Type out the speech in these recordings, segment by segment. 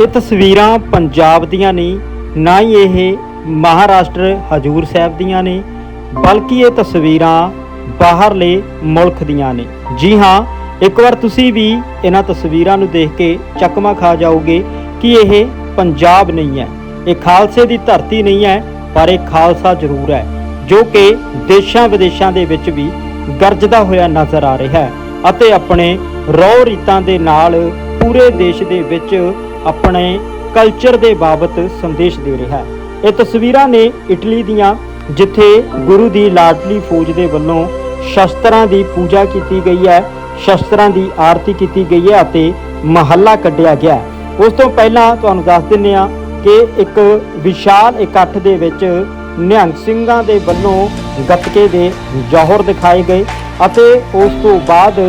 ਇਹ ਤਸਵੀਰਾਂ ਪੰਜਾਬ ਦੀਆਂ ਨਹੀਂ ਨਾ ਹੀ ਇਹ ਮਹਾਰਾਸ਼ਟਰ ਹਜੂਰ ਸਾਹਿਬ ਦੀਆਂ ਨੇ, ਬਲਕਿ ਇਹ ਤਸਵੀਰਾਂ ਬਾਹਰਲੇ ਮੁਲਕ ਦੀਆਂ ਨੇ। ਜੀ ਹਾਂ, ਇੱਕ ਵਾਰ ਤੁਸੀਂ ਵੀ ਇਹਨਾਂ ਤਸਵੀਰਾਂ ਨੂੰ ਦੇਖ ਕੇ ਚੱਕਮਾ ਖਾ ਜਾਓਗੇ ਕਿ ਇਹ ਪੰਜਾਬ ਨਹੀਂ ਹੈ। ਇਹ ਖਾਲਸੇ ਦੀ ਧਰਤੀ ਨਹੀਂ ਹੈ, ਪਰ ਇਹ ਖਾਲਸਾ ਜ਼ਰੂਰ ਹੈ, ਜੋ ਕਿ ਦੇਸ਼ਾਂ ਵਿਦੇਸ਼ਾਂ ਦੇ ਵਿੱਚ ਵੀ ਗਰਜਦਾ ਹੋਇਆ ਨਜ਼ਰ ਆ ਰਿਹਾ ਹੈ ਅਤੇ ਆਪਣੇ ਰੌ ਰੀਤਾਂ ਦੇ ਨਾਲ ਪੂਰੇ ਦੇਸ਼ ਦੇ ਵਿੱਚ ਆਪਣੇ ਕਲਚਰ ਦੇ ਬਾਬਤ ਸੰਦੇਸ਼ ਦੇ ਰਿਹਾ ਹੈ। ਇਹ ਤਸਵੀਰਾਂ ਨੇ ਇਟਲੀ ਦੀਆਂ, ਜਿੱਥੇ ਗੁਰੂ ਦੀ ਲਾਡਲੀ ਫੌਜ ਦੇ ਵੱਲੋਂ ਸ਼ਸਤਰਾਂ ਦੀ ਪੂਜਾ ਕੀਤੀ ਗਈ ਹੈ, ਸ਼ਸਤਰਾਂ ਦੀ ਆਰਤੀ ਕੀਤੀ ਗਈ ਹੈ ਅਤੇ ਮਹੱਲਾ ਕੱਢਿਆ ਗਿਆ ਉਸ ਤੋਂ ਪਹਿਲਾਂ ਤੁਹਾਨੂੰ ਦੱਸ ਦਿੰਨੇ ਆ ਕਿ ਇੱਕ ਵਿਸ਼ਾਲ ਇਕੱਠ ਦੇ ਵਿੱਚ ਨਿਹੰਗ ਸਿੰਘਾਂ ਦੇ ਵੱਲੋਂ ਗੱਤਕੇ ਦੇ ਜੌਹਰ ਦਿਖਾਏ ਗਏ ਅਤੇ ਉਸ ਤੋਂ ਬਾਅਦ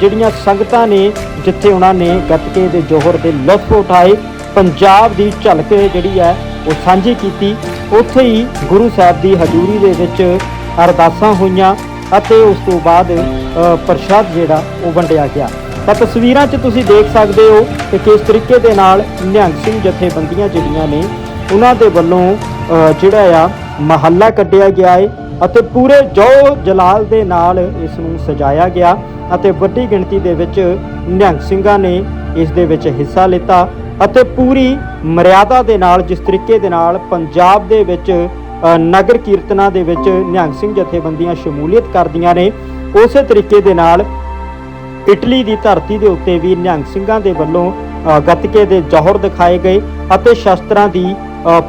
ਜਿਹੜੀਆਂ ਸੰਗਤਾਂ ਨੇ ਜਿੱਥੇ ਉਹਨਾਂ ਨੇ ਗੱਤਕੇ ਦੇ ਜੋਹਰ ਦੇ ਲੁਤਫ ਉਠਾਏ, ਪੰਜਾਬ ਦੀ ਝਲਕ ਜਿਹੜੀ ਹੈ ਉਹ ਸਾਂਝੀ ਕੀਤੀ। ਉੱਥੇ ਹੀ ਗੁਰੂ ਸਾਹਿਬ ਦੀ ਹਜ਼ੂਰੀ ਦੇ ਵਿੱਚ ਅਰਦਾਸਾਂ ਹੋਈਆਂ ਅਤੇ ਉਸ ਤੋਂ ਬਾਅਦ ਪ੍ਰਸ਼ਾਦ ਜਿਹੜਾ ਉਹ ਵੰਡਿਆ ਗਿਆ। ਤਾਂ ਤਸਵੀਰਾਂ 'ਚ ਤੁਸੀਂ ਦੇਖ ਸਕਦੇ ਹੋ ਕਿ ਕਿਸ ਤਰੀਕੇ ਦੇ ਨਾਲ ਨਿਹੰਗ ਸਿੰਘ ਜਥੇਬੰਦੀਆਂ ਜਿਹੜੀਆਂ ਨੇ, ਉਹਨਾਂ ਦੇ ਵੱਲੋਂ ਜਿਹੜਾ ਆ, ਮਹੱਲਾ ਕੱਢਿਆ ਗਿਆ ਹੈ ਅਤੇ ਪੂਰੇ ਜੋ ਜਲਾਲ ਦੇ ਨਾਲ ਇਸ ਨੂੰ ਸਜਾਇਆ ਗਿਆ ਅਤੇ ਵੱਡੀ ਗਿਣਤੀ ਦੇ ਵਿੱਚ ਨਿਹੰਗ ਸਿੰਘਾਂ ਨੇ ਇਸ ਦੇ ਵਿੱਚ ਹਿੱਸਾ ਲਿੱਤਾ ਅਤੇ ਪੂਰੀ ਮਰਿਆਦਾ ਦੇ ਨਾਲ, ਜਿਸ ਤਰੀਕੇ ਦੇ ਨਾਲ ਪੰਜਾਬ ਦੇ ਵਿੱਚ ਨਗਰ ਕੀਰਤਨਾਂ ਦੇ ਵਿੱਚ ਨਿਹੰਗ ਸਿੰਘ ਜਥੇਬੰਦੀਆਂ ਸ਼ਮੂਲੀਅਤ ਕਰਦੀਆਂ ਨੇ, ਉਸੇ ਤਰੀਕੇ ਦੇ ਨਾਲ ਇਟਲੀ ਦੀ ਧਰਤੀ ਦੇ ਉੱਤੇ ਵੀ ਨਿਹੰਗ ਸਿੰਘਾਂ ਦੇ ਵੱਲੋਂ ਗੱਤਕੇ ਦੇ ਜੌਹਰ ਦਿਖਾਏ ਗਏ ਅਤੇ ਸ਼ਸਤਰਾਂ ਦੀ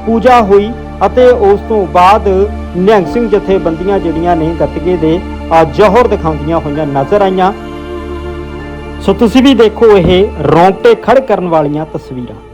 ਪੂਜਾ ਹੋਈ ਅਤੇ ਉਸ ਤੋਂ ਬਾਅਦ ਨਿਹੰਗ ਸਿੰਘ ਜਥੇਬੰਦੀਆਂ ਜਿਹੜੀਆਂ ਨੇ ਗੱਤਕੇ ਦੇ ਅ, ਜੌਹਰ ਦਿਖਾਉਂਦੀਆਂ ਹੋਈਆਂ ਨਜ਼ਰ ਆਈਆਂ। ਸੋ ਤੁਸੀਂ ਵੀ ਦੇਖੋ ਇਹ ਰੌਂਗਟੇ ਖੜ ਕਰਨ ਵਾਲੀਆਂ ਤਸਵੀਰਾਂ।